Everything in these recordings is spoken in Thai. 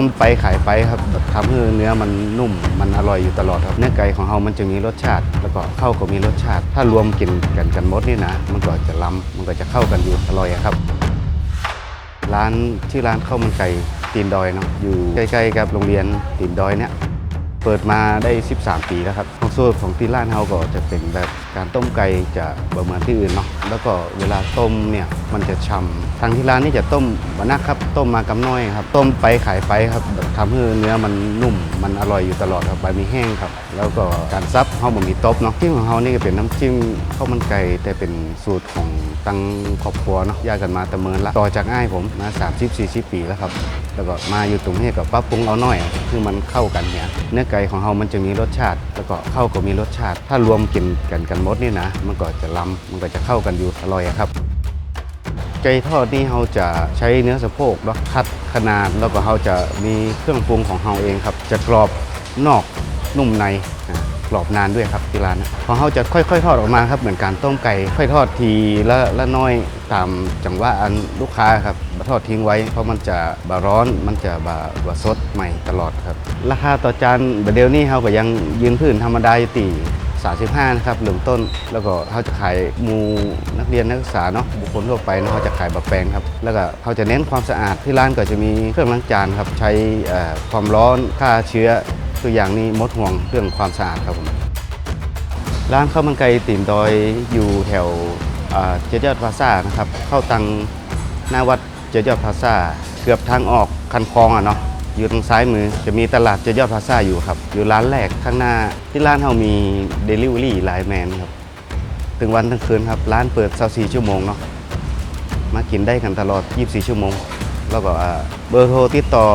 ต้มไปขายไปครับแบบทำให้เนื้อมันนุ่มมันอร่อยอยู่ตลอดครับเนื้อไก่ของเรามันจะมีรสชาติ แล้วก็ข้าวก็มีรสชาติ ถ้ารวมกินกันกันมดนี่นะ มันก็จะล้ำมันก็จะเข้ากันอยู่อร่อยครับ ร้านชื่อร้านข้าวมันไก่ตีนดอยเนาะอยู่ใกล้ๆกับโรงเรียนตีนดอยเนี่ย ปิดมาได้ 13 ปีแล้วครับของสูตรของที่ร้านเฮาก็จะเป็นแบบการต้มไก่จะบ่เมือนที่อื่นเนาะแล้วก็เวลาต้มเนี่ยมันจะฉ่ำทางที่ร้านนี่จะต้มบะนักครับต้มมากำน้อยครับ ต้มไปขายไปครับแบบทำให้เนื้อมันนุ่มมันอร่อยอยู่ตลอดครับใบมีแห้งครับ แล้วก็การซับเฮาบ่มีตบเนาะจิ้มของเฮานี่ก็เป็นน้ำจิ้มข้าวมันไก่แต่เป็นสูตรของตั้งครอบครัวเนาะย่ากันมาแต่เมินละต่อจากอ้ายผมมา30 40 ปีแล้วครับ แล้วก็มาอยู่ตรงนี้ก็ปรับปรุงเอาหน่อย คือมันเข้ากันเนี่ยเนื้อไก่ของเฮามันจะมีรสชาติ แล้วก็เข้าก็มีรสชาติ ถ้ารวมกินกันกันหมดนี่นะ มันก็จะล้ำมันก็จะเข้ากันอยู่อร่อยครับไก่ทอดนี่เราจะใช้เนื้อสะโพกแล้วคัดขนาด แล้วก็เราจะมีเครื่องปรุงของเราเองครับ จะกรอบนอกนุ่มใน กรอบนานด้วยครับที่ร้านนะขอเราจะค่อย ๆ ทอดออกมาครับเหมือนการต้มไก่ค่อยทอดทีละละน้อยตามจังหวะอันลูกค้าครับทอดทิ้งไว้เพราะมันจะบาร้อนมันจะบาบาสดใหม่ตลอดครับ ราคาต่อจานบดเดยวนี้เราก็ยังยืนพื้นธรรมดาอยู่ตี35นะครับเริ่มต้นแล้วก็เขาจะขายมูนักเรียนนักศึกษาเนาะบุคคลทั่วไปเนาะเขาจะขายแบบแปงครับแล้วก็เขาจะเน้นความสะอาดที่ร้านก็จะมีเครื่องล้างจานครับใช้ความร้อนฆ่าเชื้อ ตัวอย่างนี้มดห่วงเรื่องความสะอาดครับผมร้านข้าวมันไก่ตีนดอยอยู่แถวเจดยอดพาซ่านะครับ เข้าตังหน้าวัดเจดยอดพาซ่าเกือบทางออกคันคลองอะเนาะอยู่ทางซ้ายมือจะมีตลาดเจดยอดพาซ่าอยู่ครับ อยู่ร้านแรกข้างหน้าที่ร้านเรามีเดลิเวอรี่ไลน์แมนครับถึงวันทั้งคืนครับ ร้านเปิด24ชั่วโมงเนาะมากินได้กันตลอด 24 ชั่วโมง แล้วก็อ่าเบอร์โทรติดต่อ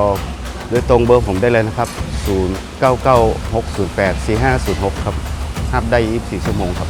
ดยตรงเบอร์ผมได้เลยนะครับ 0996084506 ครับห้ามได้24ชั่วโมงครับ